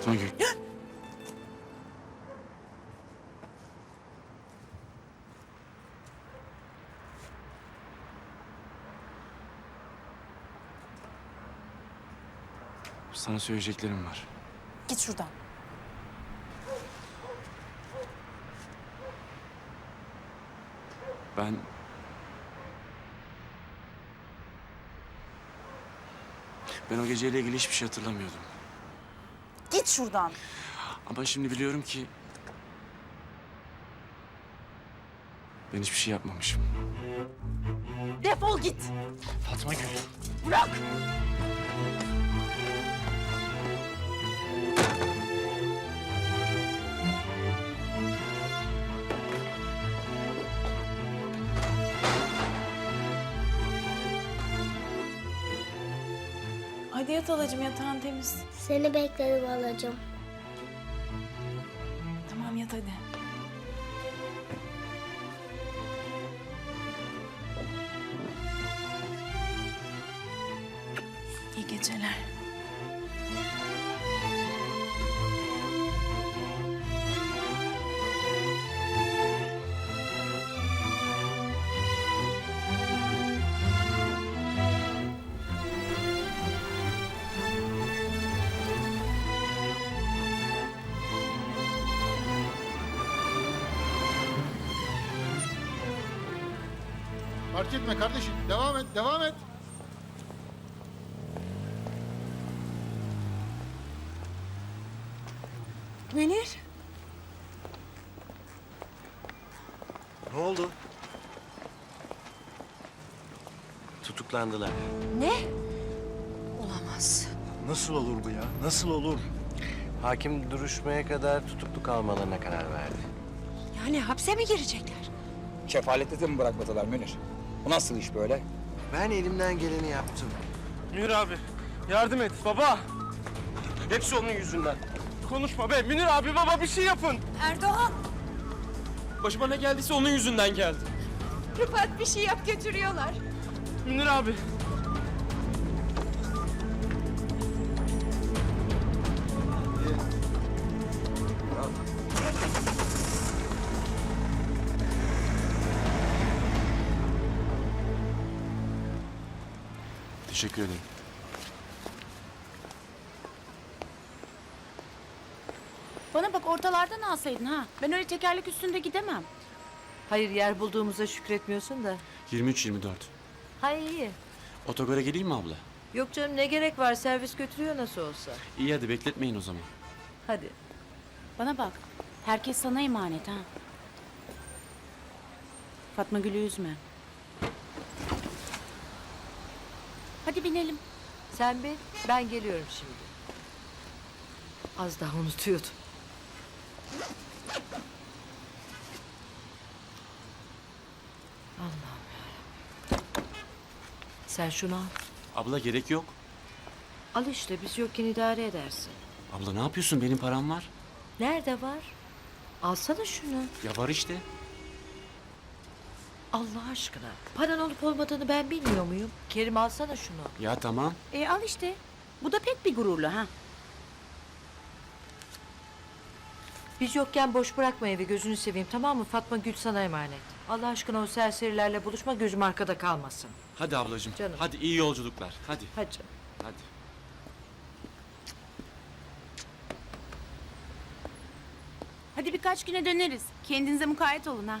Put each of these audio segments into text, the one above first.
Fatma Gül. Sana söyleyeceklerim var. Git şuradan. Ben... Ben o geceyle ilgili hiçbir şey hatırlamıyordum. Git şuradan. Ama şimdi biliyorum ki... Ben hiçbir şey yapmamışım. Defol git. Fatma Gül. Bırak. Hadi yat alacım yatağın temiz. Seni bekledim alacağım. Tamam yat hadi. İyi geceler. Fark etme kardeşim. Devam et, devam et. Münir. Ne oldu? Tutuklandılar. Ne? Olamaz. Nasıl olur bu ya? Nasıl olur? Hakim duruşmaya kadar tutuklu kalmalarına karar verdi. Yani hapse mi girecekler? Kefalette de mi bırakmadılar Münir? Bu nasıl iş böyle? Ben elimden geleni yaptım. Münir abi yardım et baba. Hepsi onun yüzünden. Konuşma be Münir abi baba bir şey yapın. Erdoğan. Başıma ne geldiyse onun yüzünden geldi. Rıfat bir şey yap götürüyorlar. Münir abi. Teşekkür ederim. Bana bak ortalardan alsaydın ha. Ben öyle tekerlek üstünde gidemem. Hayır yer bulduğumuza şükretmiyorsun da. 23-24. Hay iyi. Otogara geleyim mi abla? Yok canım ne gerek var servis götürüyor nasıl olsa. İyi hadi bekletmeyin o zaman. Hadi. Bana bak. Herkes sana emanet ha. Fatma Gül'ü üzme. Hadi binelim. Sen bin ben geliyorum şimdi. Az daha unutuyordum. Allah'ım yarabbim. Sen şunu al. Abla gerek yok. Al işte biz yokken idare edersin. Abla ne yapıyorsun? Benim param var. Nerede var? Alsana şunu. Ya var işte. Allah aşkına. Paran olup olmadığını ben bilmiyor muyum? Kerim alsana şunu. Ya tamam. E al işte. Bu da pek bir gururlu ha. Biz yokken boş bırakma evi gözünü seveyim tamam mı? Fatma Gül sana emanet. Allah aşkına o serserilerle buluşma gözüm arkada kalmasın. Hadi ablacığım. Canım. Hadi iyi yolculuklar. Hadi. Hadi canım. Hadi. Hadi birkaç güne döneriz. Kendinize mukayyet olun ha.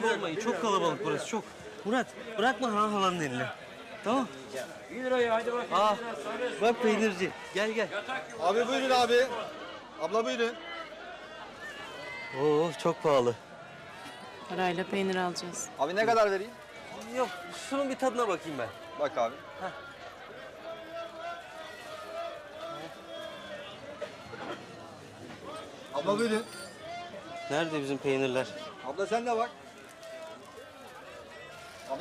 Kaybolmayın çok kalabalık burası çok. Murat bırakma ha halanın eline. Tamam. 1 lirayı hadi bak. Aa, bak peynirci. Gel gel. Abi buyurun abi. Abla buyurun. Oo çok pahalı. Parayla peynir alacağız. Abi ne kadar vereyim? Yok şunun bir tadına bakayım ben. Bak abi. Abla buyurun. Nerede bizim peynirler? Abla sen de bak.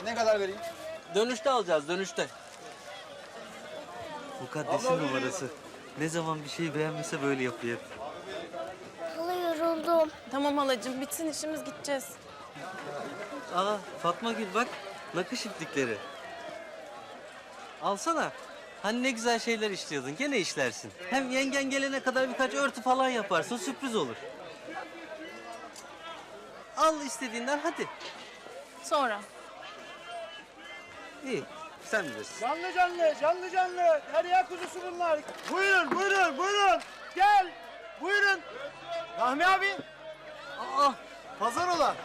Ne kadar vereyim? Dönüşte alacağız dönüşte. Mukaddesin numarası. Ne zaman bir şey beğenmese böyle yapıyor. Hala yoruldum. Tamam halacığım bitsin işimiz gideceğiz. Aa Fatma Gül bak nakış iplikleri. Alsana. Hani ne güzel şeyler işliyordun. Gene işlersin. Hem yengen gelene kadar birkaç örtü falan yaparsın. Sürpriz olur. Al istediğinden hadi. Sonra. İyi. Sen bilirsin. Canlı canlı, canlı canlı. Derya kuzusu bunlar. Buyurun, buyurun, buyurun. Gel. Buyurun. Rahmi abi. Aa, Pazar ola.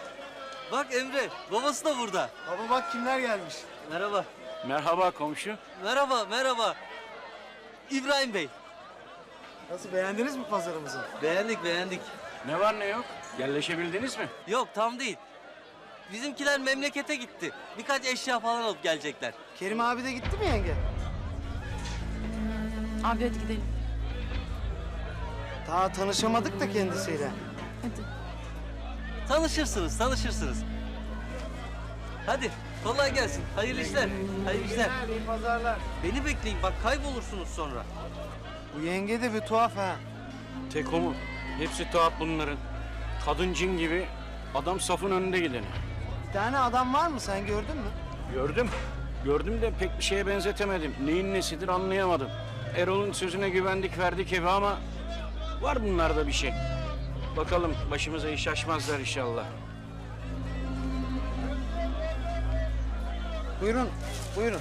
bak Emre. Babası da burada. Baba bak kimler gelmiş. Merhaba. Merhaba komşu. Merhaba, merhaba. İbrahim Bey. Nasıl beğendiniz mi pazarımızı? Beğendik, beğendik. Ne var ne yok? Yerleşebildiniz mi? Yok, tam değil. Bizimkiler memlekete gitti. Birkaç eşya falan alıp gelecekler. Kerim abi de gitti mi yenge? Abi hadi gidelim. Daha tanışamadık da kendisiyle. Hadi. Tanışırsınız, tanışırsınız. Hadi, kolay gelsin. Hayırlı işler, hayırlı işler. iyi pazarlar. Beni bekleyin, bak kaybolursunuz sonra. Bu yenge de bir tuhaf ha. Tek o mu? Hepsi tuhaf bunların. Kadın cin gibi, adam safın önünde gideni. Tane adam var mı sen gördün mü? Gördüm. Gördüm de pek bir şeye benzetemedim. Neyin nesidir anlayamadım. Erol'un sözüne güvendik verdik evi ama var bunlarda bir şey. Bakalım başımıza iş açmazlar inşallah. Buyurun, buyurun.